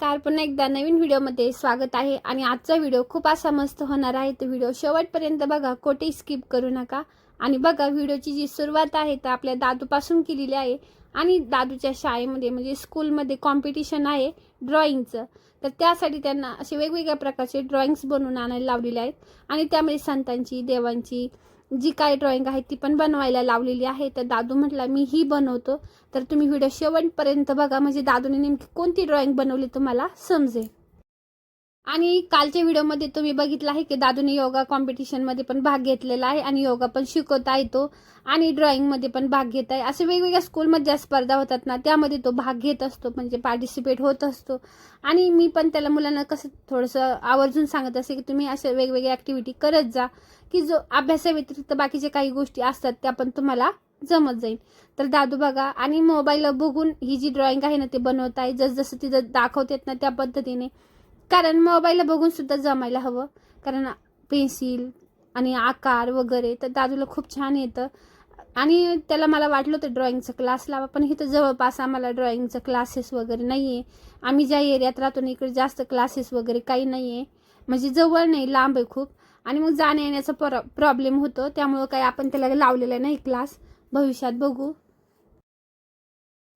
नमस्कार. पुन्हा एकदा नवीन व्हिडिओमध्ये स्वागत आहे. आणि आजचा व्हिडिओ खूप असा मस्त होणार आहे. तो व्हिडिओ शेवटपर्यंत बघा. कोठेही स्किप करू नका. आणि बघा व्हिडिओची जी सुरुवात आहे तर आपल्या दादूपासून केलेली आहे. आणि दादूच्या शाळेमध्ये म्हणजे स्कूलमध्ये कॉम्पिटिशन आहे ड्रॉइंगचं तर त्यासाठी त्यांना असे वेगवेगळ्या प्रकारचे ड्रॉइंग्स बनवून आणायला लावलेले आहेत. आणि त्यामध्ये संतांची देवांची जी काय ड्रॉइंग आहे ती पण बनवायला लावलेली आहे. तर दादू म्हटला मी ही बनवतो. तर तुम्ही व्हिडिओ शेवटपर्यंत बघा. म्हणजे दादूने नेमकी कोणती ड्रॉइंग बनवली तुम्हाला समजेल. आणि कालच्या व्हिडिओमध्ये तुम्ही बघितलं आहे की दादूने योगा कॉम्पिटिशनमध्ये पण भाग घेतलेला आहे आणि योगा पण शिकवता येतो आणि ड्रॉइंगमध्ये पण भाग घेत आहे. असे वेगवेगळ्या स्कूलमध्ये ज्या स्पर्धा होतात ना त्यामध्ये तो भाग घेत असतो म्हणजे पार्टिसिपेट होत असतो. आणि मी पण त्याला मुलांना कसं थोडंसं आवर्जून सांगत असते की तुम्ही अशा वेगवेगळ्या ॲक्टिव्हिटी करत जा की जो अभ्यासाव्यतिरिक्त बाकीच्या काही गोष्टी असतात त्या पण तुम्हाला जमत जाईल. तर दादू बघा आणि मोबाईल बघून ही जी ड्रॉइंग आहे ना ते बनवत आहे. जसजसं तिथं दाखवतात ना त्या पद्धतीने. कारण मोबाईलला बघून सुद्धा जमायला हवं. कारण पेन्सिल आणि आकार वगैरे तर दादूला खूप छान येतं. आणि त्याला मला वाटलं होतं ड्रॉइंगचा क्लास लावा पण इथं जवळपास आम्हाला ड्रॉइंगचा क्लासेस वगैरे नाही आहे आम्ही ज्या एरियात राहतो ना इकडे जास्त क्लासेस वगैरे काही नाही आहे म्हणजे जवळ नाही लांब आहे खूप. आणि मग जाण्या येण्याचा प्रॉ प्रॉब्लेम होतो. त्यामुळं काही आपण त्याला लावलेला नाही क्लास भविष्यात बघू.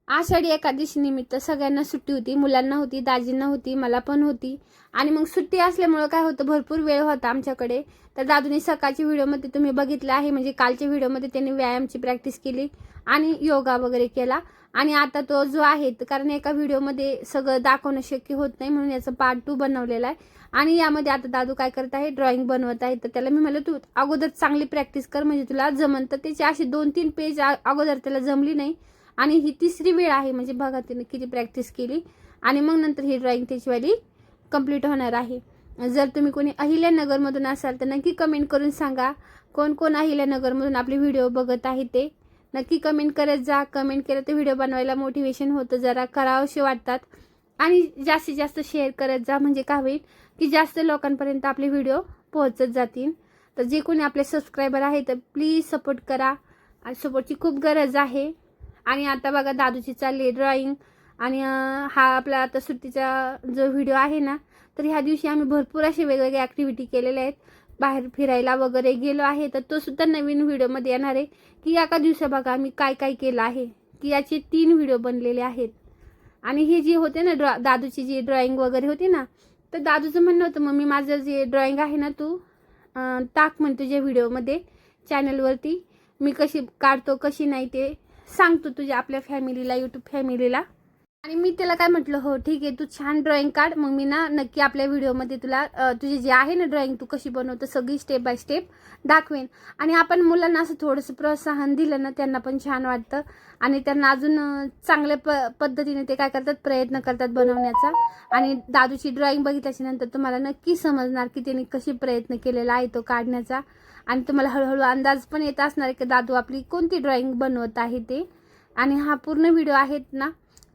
आषाढी एकादशी निमित्त सगळ्यांना सुट्टी होती मुलांना होती दाजींना होती मला पण होती. आणि मग सुट्टी असल्यामुळं काय होतं भरपूर वेळ होता आमच्याकडे. तर दादूने सकाळच्या व्हिडिओमध्ये तुम्ही बघितलं आहे म्हणजे कालच्या व्हिडिओमध्ये त्यांनी व्यायामची प्रॅक्टिस केली आणि योगा वगैरे केला. आणि आता तो जो आहे कारण एका व्हिडिओमध्ये सगळं दाखवणं शक्य होत नाही म्हणून याचं पार्ट टू बनवलेला आहे. आणि यामध्ये आता दादू काय करत आहे ड्रॉइंग बनवत आहे. तर त्याला मी म्हणलं तू अगोदर चांगली प्रॅक्टिस कर म्हणजे तुला जमन. तर त्याची अशी दोन तीन पेज अगोदर त्याला जमली नाही. आणि ही तिसरी वेळ आहे म्हणजे बघा तिने किती प्रॅक्टिस केली. आणि मग नंतर ही ड्रॉइंग त्याचीवाली कंप्लीट होणार आहे. जर तुम्ही कोणी अहिल्यानगरमधून असाल तर नक्की कमेंट करून सांगा. कोण कोण अहिल्यानगरमधून आपले व्हिडिओ बघत आहे ते? नक्की कमेंट करत जा. कमेंट केलं तर व्हिडिओ बनवायला मोटिवेशन होतं. जरा करावंसे वाटतात. आणि जास्तीत जास्त शेअर करत जा म्हणजे काय होईल? की जास्त लोकांपर्यंत आपले व्हिडिओ पोहोचत जातील. तर जे कोणी आपले सबस्क्रायबर आहे तर प्लीज सपोर्ट करा. आणि सपोर्टची खूप गरज आहे. आणि आता बघा दादूची चालली ड्रॉइंग आणि हा आपला आता सुट्टीचा जो व्हिडिओ आहे ना तर ह्या दिवशी आम्ही भरपूर असे वेगवेगळे ॲक्टिव्हिटी केलेल्या आहेत. बाहेर फिरायला वगैरे गेलो आहे तर तो सुद्धा नवीन व्हिडिओमध्ये येणार आहे की एका दिवसा बघा आम्ही काय काय केलं आहे की याचे तीन व्हिडिओ बनलेले आहेत. आणि हे जे होते ना ड्रॉ दादूची जी ड्रॉइंग वगैरे होती ना तर दादूचं म्हणणं होतं मम्मी माझं जे ड्रॉइंग आहे ना तू टाक म्हण तुझ्या व्हिडिओमध्ये चॅनलवरती मी कशी काढतो कशी नाही ते सांगतो तुझ्या आपल्या फॅमिलीला यूट्यूब फॅमिलीला आणि मी त्याला काय म्हटलं हो ठीक आहे तू छान ड्रॉइंग काढ. मग मी ना नक्की आपल्या व्हिडिओमध्ये तुला तुझे जे आहे ना ड्रॉइंग तू कशी बनवतो सगळी स्टेप बाय स्टेप दाखवेन. आणि आपण मुलांना असं थोडंसं प्रोत्साहन दिलं ना त्यांना पण छान वाटतं. आणि त्यांना अजून चांगल्या प पद्धतीने ते काय करतात प्रयत्न करतात बनवण्याचा. आणि दादूची ड्रॉइंग बघितल्याच्या नंतर तुम्हाला नक्की समजणार की त्यांनी कशी प्रयत्न केलेला आहे तो काढण्याचा. आणि तुम्हाला हळूहळू अंदाज पण येत असणार की दादू आपली कोणती ड्रॉइंग बनवत आहे ते. आणि हा पूर्ण व्हिडिओ आहेत ना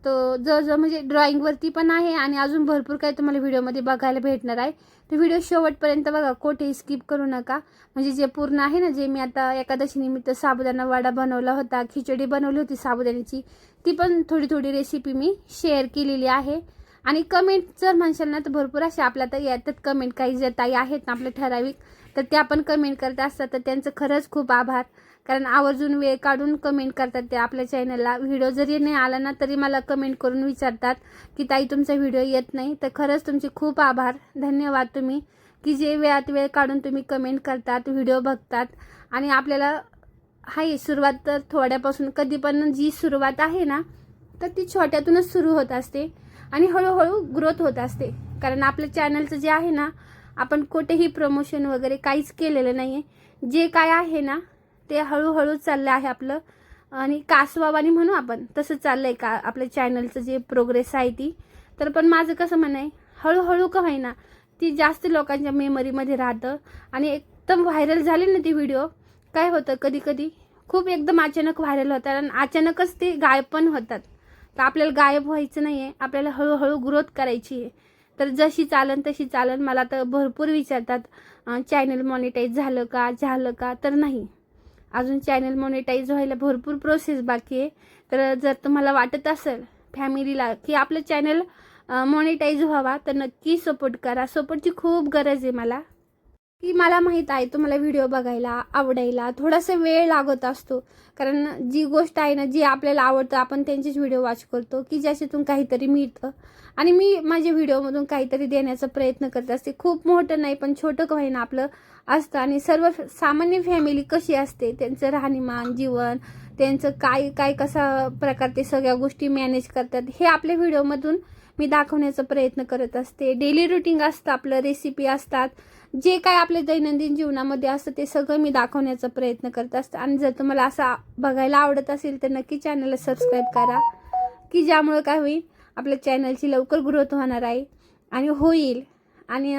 तो जवळजवळ म्हणजे ड्रॉइंगवरती पण आहे आणि अजून भरपूर काही तुम्हाला व्हिडिओमध्ये बघायला भेटणार आहे. तर व्हिडिओ शेवटपर्यंत बघा कोठेही स्किप करू नका. म्हणजे जे पूर्ण आहे ना जे मी आता एकादशी निमित्त साबुदाणा वडा बनवला होता खिचडी बनवली होती साबुदाण्याची ती पण थोडी थोडी रेसिपी मी शेअर केलेली आहे. आणि कमेंट जर म्हणशाल ना तर भरपूर असे आपल्या तर येतात कमेंट काही जे ताई आहेत ना आपले ठराविक तर त्या पण कमेंट करत असतात. तर त्यांचं खरंच खूप आभार. कारण आवर्जून वेळ काढून कमेंट करतात ते आपल्या चॅनलला व्हिडिओ जरी नाही आला ना तरी मला कमेंट करून विचारतात की ताई तुमचा व्हिडिओ येत नाही. तर खरंच तुमचे खूप आभार. धन्यवाद तुम्ही. की जे वेळात वेळ काढून तुम्ही कमेंट करतात व्हिडिओ बघतात. आणि आपल्याला आहे सुरुवात तर थोड्यापासून कधी पण जी सुरुवात आहे ना तर ती छोट्यातूनच सुरू होत असते. आणि हळूहळू ग्रोथ होत असते. कारण आपलं चॅनलचं जे आहे ना आपण कुठेही प्रमोशन वगैरे काहीच केलेलं नाही आहे जे काय आहे ना ते हळूहळू चाललं आहे आपलं. आणि कासवावानी म्हणू आपण तसं चाललं आहे का आपल्या चॅनलचं जे प्रोग्रेस आहे ती. तर पण माझं कसं म्हणणं आहे हळूहळू का होईना ती जास्त लोकांच्या मेमरीमध्ये राहतं. आणि एकदम व्हायरल झाली ना ती व्हिडिओ काय होतं कधी कधी खूप एकदम अचानक व्हायरल होतात आणि अचानकच ते गायब पण होतात. तर आपल्याला गायब व्हायचं नाही आहे आपल्याला हळूहळू ग्रोथ करायची आहे. तर जशी चालन तशी चालन. मला तर भरपूर विचारतात चॅनल मॉनिटाईज झालं का? झालं का? तर नाही. अजून चॅनल मॉनिटाईज व्हायला भरपूर प्रोसेस बाकी आहे. तर जर तुम्हाला वाटत असेल फॅमिलीला की आपलं चॅनल मॉनिटाईज व्हावा तर नक्की सपोर्ट करा. सपोर्टची खूप गरज आहे मला. की मला माहीत आहे तुम्हाला व्हिडिओ बघायला आवडायला थोडासा वेळ लागत असतो. कारण जी गोष्ट आहे ना जी आपल्याला आवडतं आपण त्यांचेच व्हिडिओ वॉच करतो की ज्याच्यातून काहीतरी मिळतं. आणि मी माझ्या व्हिडिओमधून काहीतरी देण्याचा प्रयत्न करत असते. खूप मोठं नाही पण छोटं का होईना आपलं असतं. आणि सर्व सामान्य फॅमिली कशी असते? त्यांचं राहणीमान जीवन त्यांचं काय काय कसा प्रकार ते सगळ्या गोष्टी मॅनेज करतात हे आपल्या व्हिडिओमधून मी दाखवण्याचा प्रयत्न करत असते. डेली रुटीन असतं आपलं रेसिपी असतात. जे काय आपल्या दैनंदिन जीवनामध्ये असतं ते सगळं मी दाखवण्याचा प्रयत्न करत असते. आणि जर तुम्हाला असं बघायला आवडत असेल तर नक्की चॅनलला सबस्क्राईब करा की ज्यामुळं काय होईल? आपल्या चॅनलची लवकर ग्रोथ होणार आहे. आणि होईल. आणि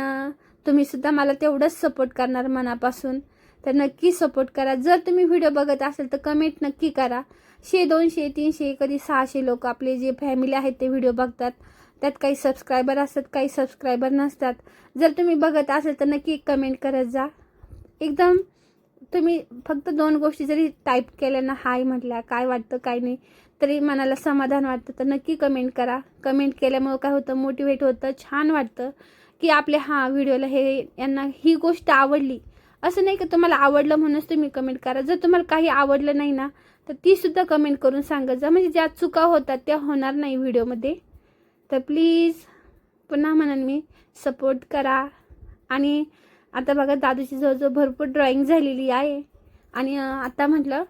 तुम्हीसुद्धा मला तेवढंच सपोर्ट करणार मनापासून. तर नक्की सपोर्ट करा. जर तुम्ही व्हिडिओ बघत असेल तर कमेंट नक्की करा. शे दोनशे तीनशे कधी सहाशे लोक आपले जे फॅमिली आहेत ते व्हिडिओ बघतात. त्यात काही सबस्क्रायबर असतात काही सबस्क्रायबर नसतात. जर तुम्ही बघत असेल तर नक्की कमेंट करत जा. एकदम तुम्ही फक्त दोन गोष्टी जरी टाईप केल्या ना हाय म्हटल्या काय वाटतं काय नाही तरी मनाला समाधान वाटतं. तर नक्की कमेंट करा. कमेंट केल्यामुळं काय होतं? मोटिवेट होतं छान वाटतं. की आपल्या हां व्हिडिओला हे यांना ही गोष्ट आवडली. असं नाही की तुम्हाला आवडलं म्हणूनच तुम्ही कमेंट करा. जर तुम्हाला काही आवडलं नाही ना तर तीसुद्धा कमेंट करून सांगत जा म्हणजे ज्या चुका होतात त्या होणार नाही व्हिडिओमध्ये. तर प्लीज पुन्हा म्हणून मी सपोर्ट करा. आणि आता बघा दादूची जवळजवळ भरपूर ड्रॉइंग झालेली आहे. आणि आता म्हटलं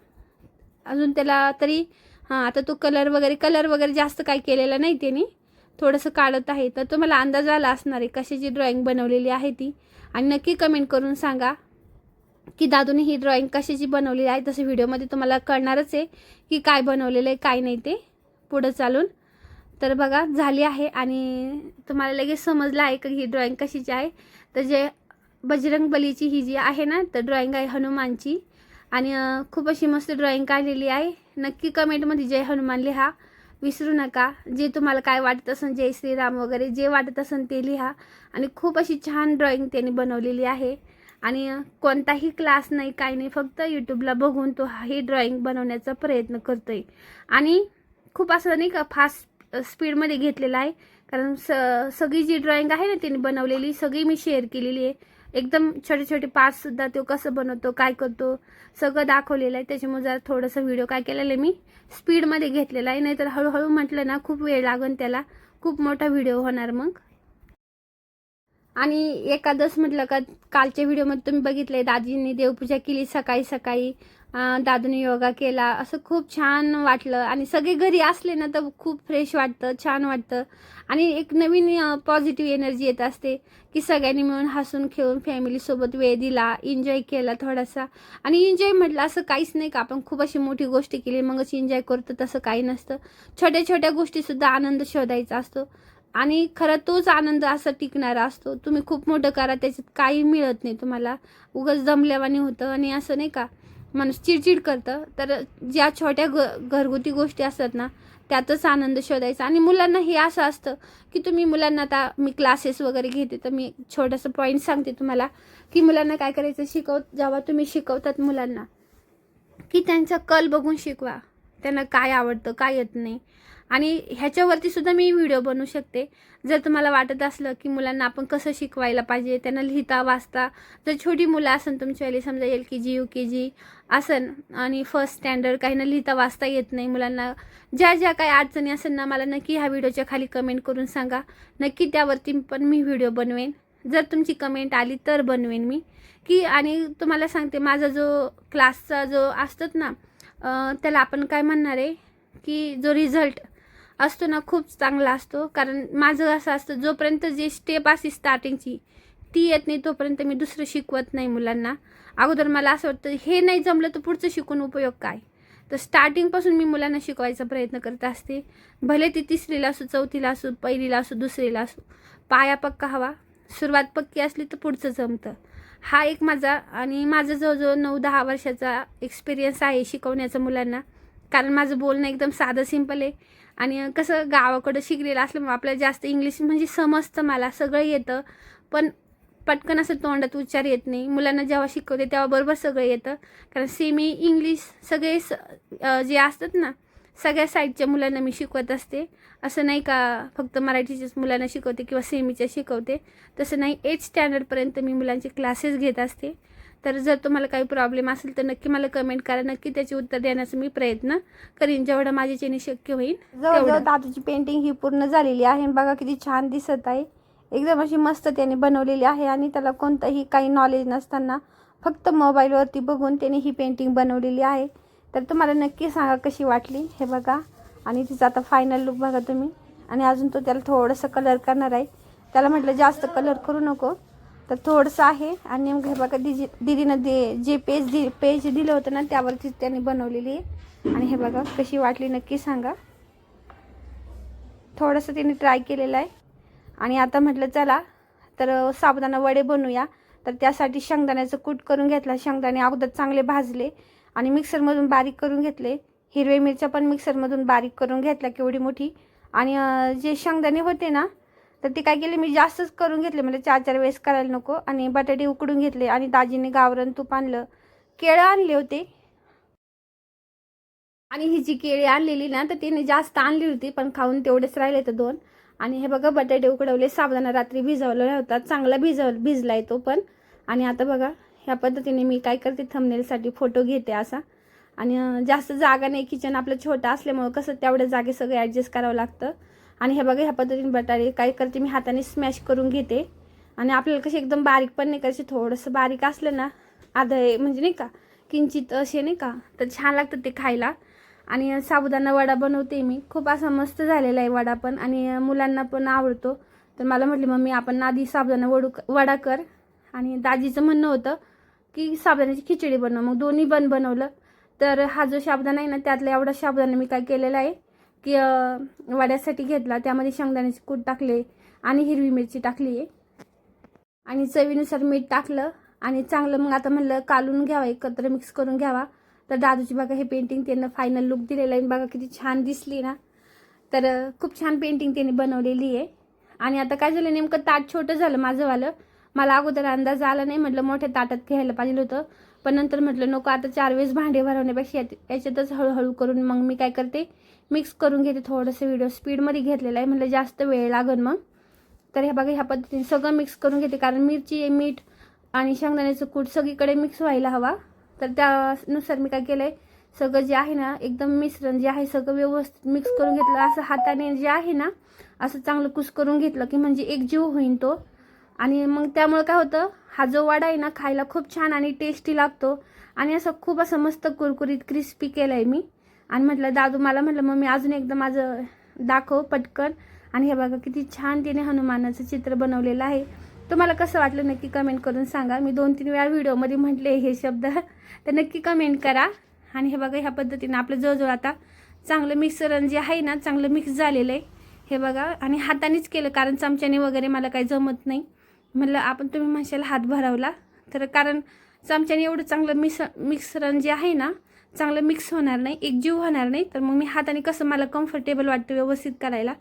अजून त्याला तरी हां आता तो कलर वगैरे कलर वगैरे जास्त काही केलेला नाही त्यांनी. थोडंसं काढत आहे तर तुम्हाला अंदाज आला असणार आहे कशाची ड्रॉइंग बनवलेली आहे ती. आणि नक्की कमेंट करून सांगा की दादूने ही ड्रॉइंग कशाची बनवलेली आहे तसं व्हिडिओमध्ये तुम्हाला कळणारच आहे की काय बनवलेलं आहे काय नाही ते. पुढं चालून. तर बघा झाली आहे आणि तुम्हाला लगेच समजलं आहे की ही ड्रॉइंग कशाची आहे. तर जे बजरंग बलीची ही जी आहे ना तर ड्रॉइंग आहे हनुमानची. आणि खूप अशी मस्त ड्रॉइंग काढलेली आहे. नक्की कमेंटमध्ये जय हनुमान लिहा. विसरू नका. जे तुम्हाला काय वाटत असेल जय श्रीराम वगैरे जे वाटत असेल ते लिहा. आणि खूप अशी छान ड्रॉइंग त्यांनी बनवलेली आहे. आणि कोणताही क्लास नाही काही नाही फक्त यूट्यूबला बघून तो ही ड्रॉइंग बनवण्याचा प्रयत्न करतोय. आणि खूप असं नाही का फास्ट स्पीडमध्ये घेतलेला आहे. कारण स सगळी जी ड्रॉइंग आहे ना त्यांनी बनवलेली सगळी मी शेअर केलेली आहे. एकदम छोटे छोटे पार्टसुद्धा तो कसं बनवतो काय करतो सगळं दाखवलेलं आहे. त्याच्यामुळे जरा थोडंसं व्हिडिओ काय केलेलं आहे मी. स्पीडमध्ये घेतलेला आहे नाहीतर हळूहळू म्हटलं ना खूप वेळ लागन त्याला. खूप मोठा व्हिडिओ होणार मग. आणि एकादस म्हटलं का कालच्या व्हिडिओमध्ये तुम्ही बघितलंय दाजींनी देवपूजा केली सकाळी सकाळी. दादूने योगा केला. असं खूप छान वाटलं. आणि सगळे घरी असले ना तर खूप फ्रेश वाटतं छान वाटतं. आणि एक नवीन पॉझिटिव्ह एनर्जी येत असते की सगळ्यांनी मिळून हसून खेळून फॅमिलीसोबत वेळ दिला एन्जॉय केला थोडासा. आणि एन्जॉय म्हटलं असं काहीच नाही का आपण खूप अशी मोठी गोष्टी केली मगच एन्जॉय करतो तसं काही नसतं. छोट्या छोट्या गोष्टीसुद्धा आनंद शोधायचा असतो. आणि खरं तोच आनंद असा टिकणारा असतो. तुम्ही खूप मोठं करा त्याच्यात काही मिळत नाही तुम्हाला. उगाच जमल्यावानी होतं आणि असं नाही का माणूस चिडचिड करतं. तर ज्या छोट्या ग घरगुती गोष्टी असतात ना त्यातच आनंद शोधायचा. आणि मुलांना हे असं असतं की तुम्ही मुलांना आता मी क्लासेस वगैरे घेते तर मी छोटंसं पॉईंट सांगते तुम्हाला की मुलांना काय करायचं शिकव जेव्हा तुम्ही शिकवतात मुलांना की त्यांचा कल बघून शिकवा. त्यांना काय आवडतं काय येत नाही. आणि ह्याच्यावरती सुद्धा मी व्हिडिओ बनवू शकते. जर तुम्हाला वाटत असलं की मुलांना आपण कसं शिकवायला पाहिजे त्यांना लिहिता वाचता जर छोटी मुलं असन तुमच्यावाली समजा एल के जी यू के जी असन आणि फर्स्ट स्टँडर्ड काहींना लिहिता वाचता येत नाही मुलांना ज्या ज्या काही अडचणी असेल ना मला नक्की ह्या व्हिडिओच्या खाली कमेंट करून सांगा. नक्की त्यावरती पण मी व्हिडिओ बनवेन. जर तुमची कमेंट आली तर बनवेन मी. की आणि तुम्हाला सांगते माझा जो क्लासचा जो असतात ना त्याला आपण काय म्हणणार आहे? की जो रिझल्ट असतो ना खूप चांगला असतो. कारण माझं असं असतं जोपर्यंत जे स्टेप असते स्टार्टिंगची ती येत नाही तोपर्यंत मी दुसरं शिकवत नाही मुलांना. अगोदर मला असं वाटतं हे नाही जमलं तर पुढचं शिकून उपयोग काय? तर स्टार्टिंगपासून मी मुलांना शिकवायचा प्रयत्न करत असते. भले ती तिसरीला असो चौथीला असो पहिलीला असो दुसरीला असो पाया पक्का हवा. सुरुवात पक्की असली तर पुढचं जमतं. हा एक माझा आणि माझं जवळजवळ नऊ दहा वर्षाचा एक्सपिरियन्स आहे शिकवण्याचा मुलांना. कारण माझं बोलणं एकदम साधं सिंपल आहे. आणि कसं गावाकडं शिकलेलं असल्यामुळे आपल्याला जास्त इंग्लिश म्हणजे समजतं मला सगळं येतं. पण पटकन असं तोंडात उच्चार येत नाही. मुलांना जेव्हा शिकवते तेव्हा बरोबर सगळं येतं. कारण सेमी इंग्लिश सगळे स जे असतात ना सगळ्या साईडच्या मुलांना मी शिकवत असते. असं नाही का फक्त मराठीच्याच मुलांना शिकवते किंवा सेमीच्या शिकवते. तसं नाही एट स्टँडर्डपर्यंत मी मुलांचे क्लासेस घेत असते. तर जर तुम्हाला काही प्रॉब्लेम असेल तर नक्की मला कमेंट करा. नक्की त्याचे उत्तर देण्याचा मी प्रयत्न करीन. जेवढं माझ्याच्याने शक्य होईल जवळजवळ दादूची पेंटिंग ही पूर्ण झालेली आहे. बघा किती छान दिसत आहे. एकदम अशी मस्त त्याने बनवलेली आहे आणि त्याला कोणतंही काही नॉलेज नसताना फक्त मोबाईलवरती बघून त्याने ही पेंटिंग बनवलेली आहे. तर तुम्हाला नक्की सांगा कशी वाटली हे बघा. आणि तिचा आता फायनल लुक बघा तुम्ही. आणि अजून तो त्याला थोडंसं कलर करणार आहे. त्याला म्हटलं जास्त कलर करू नको. तर थोडंसं आहे. आणि मग हे बघा दिदी दिदीनं दे जे पेज दि पेज दिलं होतं ना त्यावरती त्यांनी बनवलेली आहे. आणि हे बघा कशी वाटली नक्की सांगा. थोडंसं तिने ट्राय केलेलं आहे. आणि आता म्हटलं चला तर साबुदाणा वडे बनवूया. तर त्यासाठी शेंगदाण्याचं कूट करून घेतला. शेंगदाणे अगोदर चांगले भाजले. आणि मिक्सरमधून बारीक करून घेतले. हिरव्या मिरच्या पण मिक्सरमधून बारीक करून घेतल्या केवढी मोठी. आणि जे शेंगदाणे होते ना तर ती काय केली मी जास्तच करून घेतले. म्हणजे चार चार वेळेस करायला नको. आणि बटाटे उकडून घेतले. आणि दाजीने गावरण तूप आणलं. केळं आणले होते. आणि ही जी केळी आणलेली ना तर तिने जास्त आणली होती पण खाऊन तेवढेच राहिले तर दोन. आणि हे बघा बटाटे उकडवले. साबुदाणा रात्री भिजवलेला होता. चांगला भिजव आहे तो पण. आणि आता बघा ह्या पद्धतीने मी काय करते थंबनेलसाठी फोटो घेते असा. आणि जास्त जागा नाही. किचन आपलं छोटं असल्यामुळं कसं तेवढ्या जागे सगळं ॲडजस्ट करावं लागतं. आणि हे बघा ह्या पद्धतीने बटाटे काय करते मी हाताने स्मॅश करून घेते. आणि आपल्याला कसे एकदम बारीक पण नाही करायचे थोडंसं बारीक असलं ना आधं म्हणजे नाही का किंचित असे नाही का तर छान लागतं ते खायला. आणि साबुदाणा वडा बनवते मी. खूप असा मस्त झालेला आहे वडा पण आणि मुलांना पण आवडतो. तर मला म्हटली मम्मी आपण आधी साबुदाणा वडू वडा कर. आणि दाजीचं म्हणणं होतं की साबुदाण्याची खिचडी बनव. मग दोन्ही पण बनवलं. तर हा जो साबुदाणा आहे ना त्यातला एवढा साबुदाणा मी काय केलेला आहे की वड्यासाठी घेतला. त्यामध्ये शेंगदाण्याचे कूट टाकले आणि हिरवी मिरची टाकली. आहे आणि चवीनुसार मीठ टाकलं आणि चांगलं मग आता म्हणलं कालून घ्यावं एकत्र मिक्स करून घ्यावा. तर दादूची बघा हे पेंटिंग त्यांना फायनल लुक दिलेलं आहे. बघा किती छान दिसली ना. तर खूप छान पेंटिंग त्यांनी बनवलेली आहे. आणि आता काय झालं नेमकं ताट छोटं झालं माझंवालं. मला अगोदर अंदाज आला नाही. म्हटलं मोठ्या ताटात घ्यायला पाहिजे होतं. पण नंतर म्हटलं नको आता चार वेळेस भांडे भरवण्यापेक्षा याच्यातच हळूहळू करून मग मी काय करते? मिक्स करून घेते थोडंसं व्हिडिओ स्पीडमध्ये घेतलेला आहे. म्हटलं जास्त वेळ लागेल मग. तर हे बघा ह्या पद्धतीने सगळं मिक्स करून घेते. कारण मिरची मीठ आणि शेंगदाण्याचं कूट सगळीकडे मिक्स व्हायला हवा. तर त्यानुसार मी काय केलं आहे सगळं जे आहे ना एकदम मिश्रण जे आहे सगळं व्यवस्थित मिक्स करून घेतलं. असं हाताने जे आहे ना असं चांगलं कुस करून घेतलं की म्हणजे एक जीव होईन तो. आणि मग त्यामुळं काय होतं हा जो वडा आहे ना खायला खूप छान आणि टेस्टी लागतो. आणि असं खूप असं मस्त कुरकुरीत क्रिस्पी केलं आहे मी. आणि म्हटलं दादू मला म्हटलं मग मी अजून एकदा माझं दाखव पटकन. आणि हे बघा किती छान तिने हनुमानाचं चित्र बनवलेलं आहे. तुम्हाला कसं वाटलं नक्की कमेंट करून सांगा. मी दोन तीन वेळा व्हिडिओमध्ये म्हटले हे शब्द. तर नक्की कमेंट करा. आणि हे बघा ह्या पद्धतीने आपलं जवळजवळ आता चांगलं मिक्सरन जे आहे ना चांगलं मिक्स झालेलं आहे. हे बघा आणि हातानेच केलं कारण चमच्याने वगैरे मला काही जमत नाही. म्हटलं आपण तुम्ही म्हणशाल हात भरावला. तर कारण चमच्याने एवढं चांगलं मिस मिक्सरन जे आहे ना चांगलं मिक्स होणार नाही एकजीव होणार नाही. तर मग मी हाताने कसं मला कम्फर्टेबल वाटतं व्यवस्थित करायला?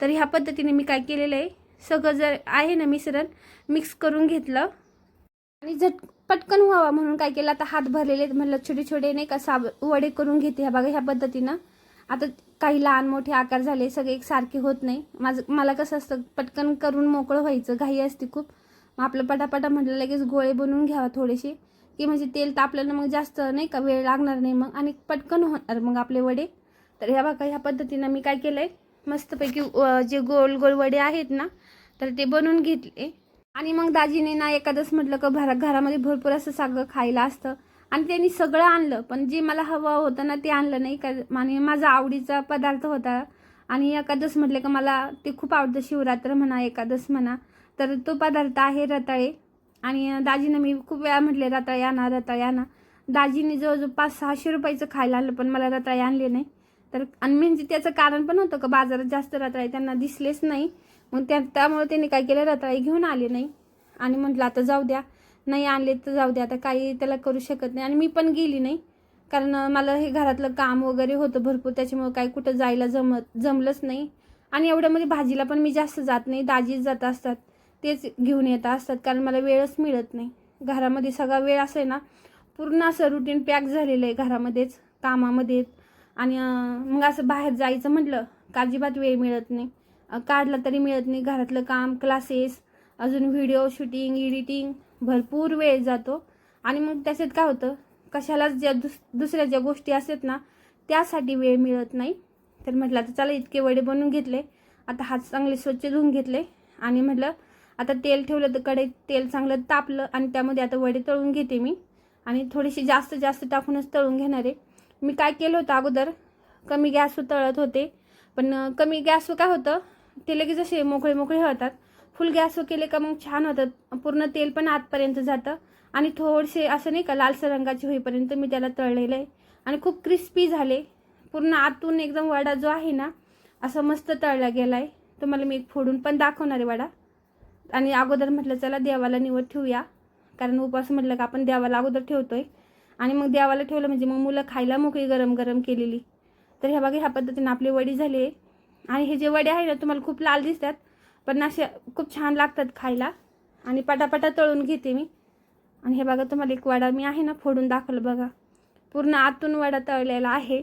तर ह्या पद्धतीने मी काय केलेलं आहे? सगळं जर आहे ना मिश्रण मिक्स करून घेतलं. आणि झट पटकन व्हावा म्हणून काय केलं? आता हात भरलेले आहेत. म्हणलं छोटे छोटे नाही का साब वडे करून घेते ह्या बघा ह्या पद्धतीनं. आता काही लहान मोठे आकार झाले सगळे एकसारखे होत नाही. माझं मला कसं असतं पटकन करून मोकळं व्हायचं घाई असते खूप. मग आपलं पटापटा म्हटलं लगेच गोळे बनवून घ्यावा थोडेसे. की म्हणजे तेल तापल्यानं मग जास्त नाही का वेळ लागणार नाही मग. आणि पटकन होणार मग आपले वडे. तर ह्या बघा ह्या पद्धतीनं मी काय केलं आहे मस्तपैकी जे गोल गोल वडे आहेत ना तर ते बनवून घेतले. आणि मग दाजीने ना एखादंच म्हटलं का भरा घरामध्ये भरपूर असं सगळं खायला असतं. आणि त्यांनी सगळं आणलं पण जे मला हवं होतं ना ते आणलं नाही. का आणि माझा आवडीचा पदार्थ होता. आणि एकादस म्हटलं का मला ते खूप आवडतं. शिवरात्र म्हणा एकादस म्हणा. तर तो पदार्थ आहे रताळे. आणि दाजीनं मी खूप वेळा म्हटले रताळे आणा रताळ आणा. दाजीने जवळजवळ पाच सहाशे रुपयाचं खायला आणलं पण मला रताळी आणले नाही. तर आणि म्हणजे त्याचं कारण पण होतं का बाजारात जास्त रताळे त्यांना दिसलेच नाही. मग त्या त्यामुळे त्यांनी काय केलं रताळे घेऊन आले नाही. आणि म्हटलं आता जाऊ द्या. नाही आणले तर जाऊ द्या आता काही त्याला करू शकत नाही. आणि मी पण गेली नाही. कारण मला हे घरातलं काम वगैरे होतं भरपूर त्याच्यामुळे काही कुठं जायला जमत जमलंच नाही. आणि एवढ्यामध्ये भाजीला पण मी जास्त जात नाही दाजीच जात असतात. तेच घेऊन येत असतात कारण मला वेळच मिळत नाही. घरामध्ये सगळा वेळ असं आहे ना पूर्ण असं रुटीन पॅक झालेलं आहे घरामध्येच कामामध्ये आणि मग असं बाहेर जायचं म्हटलं का अजिबात वेळ मिळत नाही. काढला तरी मिळत नाही घरातलं काम क्लासेस अजून व्हिडिओ शूटिंग एडिटिंग भरपूर वेळ जातो. आणि मग त्याच्यात काय होतं कशालाच ज्या दुस दुसऱ्या ज्या गोष्टी असतात ना त्यासाठी वेळ मिळत नाही. तर म्हटलं आता चला इतके वडे बनवून घेतले. आता हात चांगले स्वच्छ धुवून घेतले. आणि म्हटलं आता तेल ठेवलं तर कडे तेल चांगलं तापलं आणि त्यामध्ये आता वडे तळून घेते मी. आणि थोडीशी जास्त जास्त टाकूनच तळून घेणार आहे. मी काय केलं होतं अगोदर कमी गॅसवर तळत होते. पण कमी गॅसवर काय होतं ते लगेच असे मोकळे मोकळे होतात फुल गॅसवर केले का मग छान होतात पूर्ण तेल पण आतपर्यंत जातं. आणि थोडेसे असं नाही का लालसर रंगाचे होईपर्यंत मी त्याला तळलेलं आहे. आणि खूप क्रिस्पी झाले. पूर्ण आतून एकदम वडा जो आहे ना असा मस्त तळला गेला आहे तुम्हाला मी एक फोडून पण दाखवणार आहे वडा. आणि अगोदर म्हटलं चला देवाला निवड ठेवूया. कारण उपवास म्हटलं का आपण देवाला अगोदर ठेवतोय. आणि मग देवाला ठेवलं म्हणजे मग मुलं खायला मोकळी गरम गरम केलेली. तर ह्या बघा ह्या पद्धतीने आपली वडी झाली. आहे आणि हे जे वडे आहे ना तुम्हाला खूप लाल दिसतात पण असे खूप छान लागतात खायला. आणि पटापटा तळून घेते मी. आणि हे बघा तुम्हाला एक वडा मी आहे ना फोडून दाखवलं बघा. पूर्ण आतून वडा तळलेला आहे.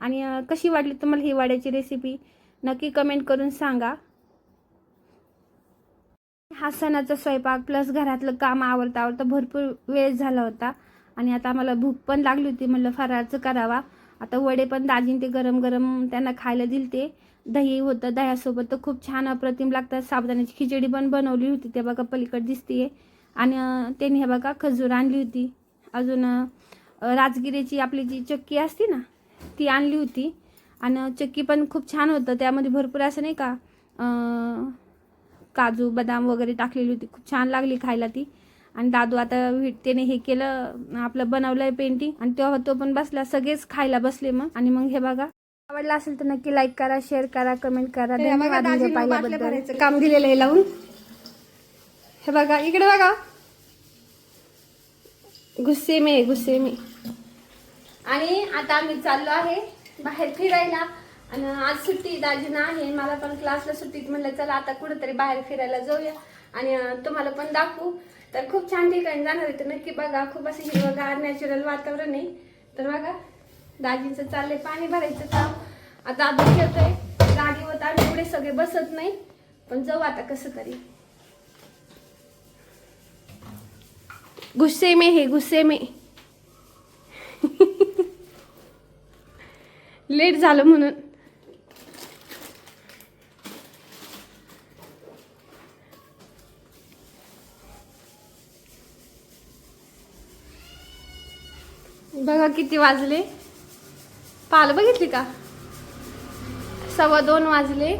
आणि कशी वाटली तुम्हाला ही वड्याची रेसिपी नक्की कमेंट करून सांगा. हा सणाचा स्वयंपाक प्लस घरातलं काम आवरता आवरता भरपूर वेळ झाला होता. आणि आता मला भूक पण लागली होती. म्हणलं फराळचं करावा. आता वडे पण दाजीन ते गरम गरम त्यांना खायला दिलते. दही होतं. दह्यासोबत तर खूप छान अप्रतिम लागतात. साबुदाण्याची खिचडी पण बनवली होती. ते बघा पलीकडे दिसते आणि त्यांनी हे बघा खजूर आणली होती. अजून राजगिरीची आपली जी चक्की असते ना ती आणली होती. आणि चक्की पण खूप छान होतं. त्यामध्ये भरपूर असं नाही का काजू बदाम वगैरे टाकलेली होती. खूप छान लागली खायला ती. आणि दादू आता त्याने हे केलं आपलं बनवलं आहे पेंटिंग. आणि तेव्हा तो पण बसला सगळेच खायला बसले मग. आणि मग हे बघा. आवडला असेल तर नक्की लाईक करा शेअर करा कमेंट करा. काम दिलेलं आहे लावून. हे बघा इकडे बघा. गुस्से मे गुस्से मे. आणि आता आम्ही चाललो आहे बाहेर फिरायला. आणि आज सुट्टी दाजीना आहे. मला पण क्लासला सुट्टीत म्हणलं चला आता कुठेतरी बाहेर फिरायला जाऊया. आणि तुम्हाला पण दाखवू. तर खूप छान ठिकाणी जाणार आहे तर नक्की बघा खूप असं हिरवगार नॅचरल वातावरण आहे. तर बघा दाजींचं चाललंय पाणी भरायचं काम. आता आधी खेळतोय. गाडीवर आम्ही पुढे सगळे बसत नाही. पण जाऊ आता कसं तरी. गुस्से में हे गुस्से में. लेट झालं म्हणून. बघा किती वाजले. पाल बघितली का? सव्वा दोन वाजले.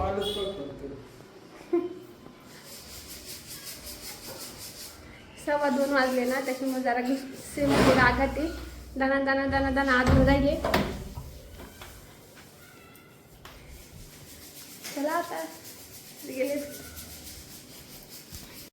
सव्वा दोन वाजले ना त्याच्यामुळे जरा गुस्सेमध्ये रागात दाना दाना दाना दाना आधून राहिले